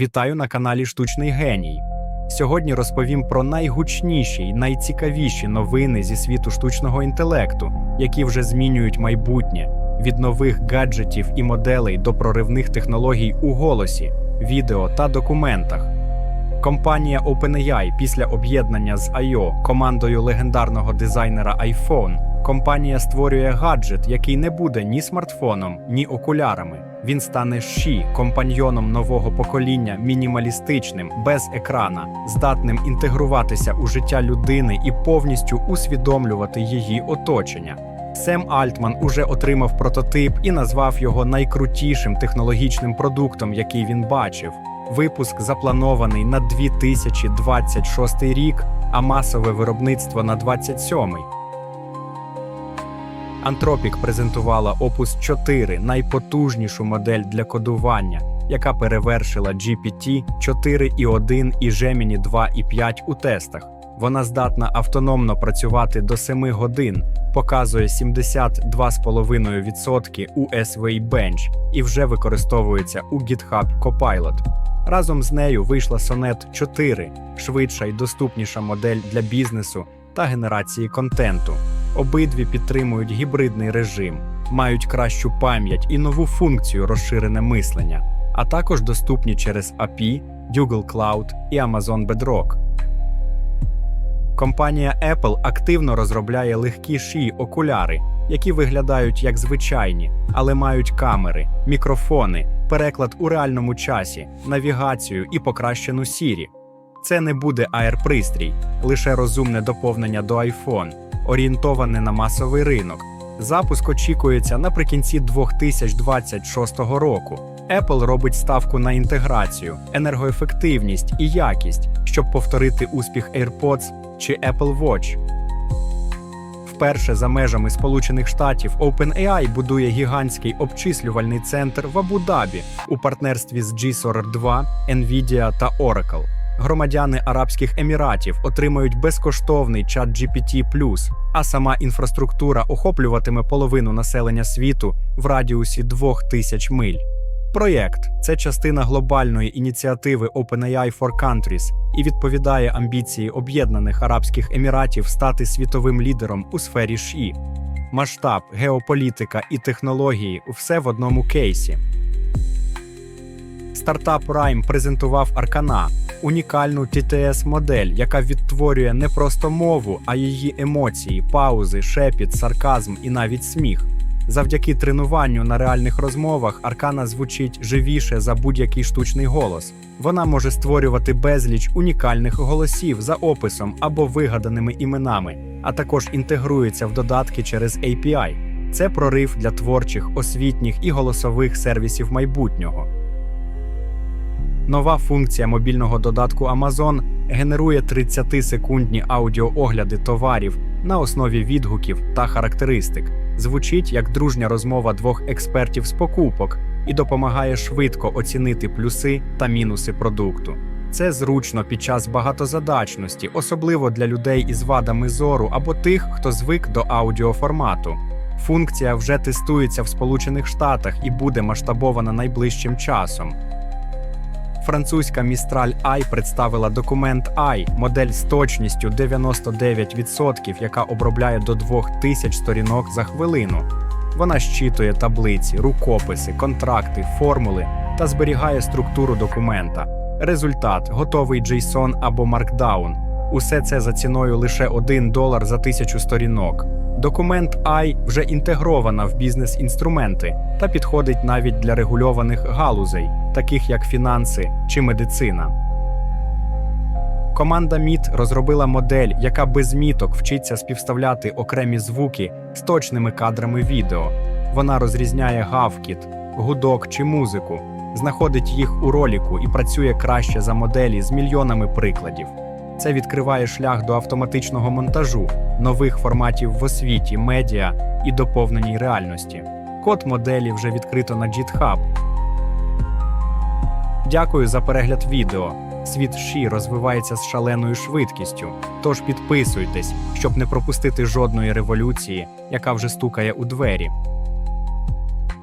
Вітаю на каналі Штучний Геній. Сьогодні розповім про найгучніші й найцікавіші новини зі світу штучного інтелекту, які вже змінюють майбутнє від нових гаджетів і моделей до проривних технологій у голосі, відео та документах. Компанія OpenAI після об'єднання з I.O. командою легендарного дизайнера iPhone. Компанія створює гаджет, який не буде ні смартфоном, ні окулярами. Він стане Ші, компаньйоном нового покоління, мінімалістичним, без екрана, здатним інтегруватися у життя людини і повністю усвідомлювати її оточення. Сем Альтман уже отримав прототип і назвав його найкрутішим технологічним продуктом, який він бачив. Випуск запланований на 2026 рік, а масове виробництво на 27-й. Anthropic презентувала Opus 4, найпотужнішу модель для кодування, яка перевершила GPT 4.1 і Gemini 2.5 у тестах. Вона здатна автономно працювати до 7 годин, показує 72,5% у SVI Bench і вже використовується у GitHub Copilot. Разом з нею вийшла Sonnet 4, швидша і доступніша модель для бізнесу та генерації контенту. Обидві підтримують гібридний режим, мають кращу пам'ять і нову функцію розширене мислення, а також доступні через API, Google Cloud і Amazon Bedrock. Компанія Apple активно розробляє легкі ші окуляри, які виглядають як звичайні, але мають камери, мікрофони, переклад у реальному часі, навігацію і покращену сірі. Це не буде AR-пристрій, лише розумне доповнення до iPhone, орієнтоване на масовий ринок. Запуск очікується наприкінці 2026 року. Apple робить ставку на інтеграцію, енергоефективність і якість, щоб повторити успіх AirPods чи Apple Watch. Вперше за межами Сполучених Штатів OpenAI будує гігантський обчислювальний центр в Абу-Дабі у партнерстві з G42, Nvidia та Oracle. Громадяни Арабських Еміратів отримають безкоштовний чат GPT+, а сама інфраструктура охоплюватиме половину населення світу в радіусі 2000 миль. Проєкт це частина глобальної ініціативи OpenAI for Countries і відповідає амбіції Об'єднаних Арабських Еміратів стати світовим лідером у сфері ШІ. Масштаб, геополітика і технології все в одному кейсі. Стартап Rime презентував Аркана, унікальну TTS модель, яка відтворює не просто мову, а її емоції, паузи, шепіт, сарказм і навіть сміх. Завдяки тренуванню на реальних розмовах Аркана звучить живіше за будь-який штучний голос. Вона може створювати безліч унікальних голосів за описом або вигаданими іменами, а також інтегрується в додатки через API. Це прорив для творчих, освітніх і голосових сервісів майбутнього. Нова функція мобільного додатку Amazon генерує 30-секундні аудіоогляди товарів на основі відгуків та характеристик. Звучить як дружня розмова двох експертів з покупок і допомагає швидко оцінити плюси та мінуси продукту. Це зручно під час багатозадачності, особливо для людей із вадами зору або тих, хто звик до аудіоформату. Функція вже тестується в Сполучених Штатах і буде масштабована найближчим часом. Французька Містраль I представила документ I, модель з точністю 99%, яка обробляє до 2000 сторінок за хвилину. Вона щитує таблиці, рукописи, контракти, формули та зберігає структуру документа. Результат готовий JSON або Markdown. Усе це за ціною лише 1 долар за тисячу сторінок. Документ I вже інтегрована в бізнес-інструменти та підходить навіть для регульованих галузей, таких як фінанси чи медицина. Команда MIT розробила модель, яка без міток вчиться співставляти окремі звуки з точними кадрами відео. Вона розрізняє гавкіт, гудок чи музику, знаходить їх у роліку і працює краще за моделі з мільйонами прикладів. Це відкриває шлях до автоматичного монтажу, нових форматів в освіті, медіа і доповненій реальності. Код моделі вже відкрито на GitHub. Дякую за перегляд відео. Світ Ші розвивається з шаленою швидкістю. Тож підписуйтесь, щоб не пропустити жодної революції, яка вже стукає у двері.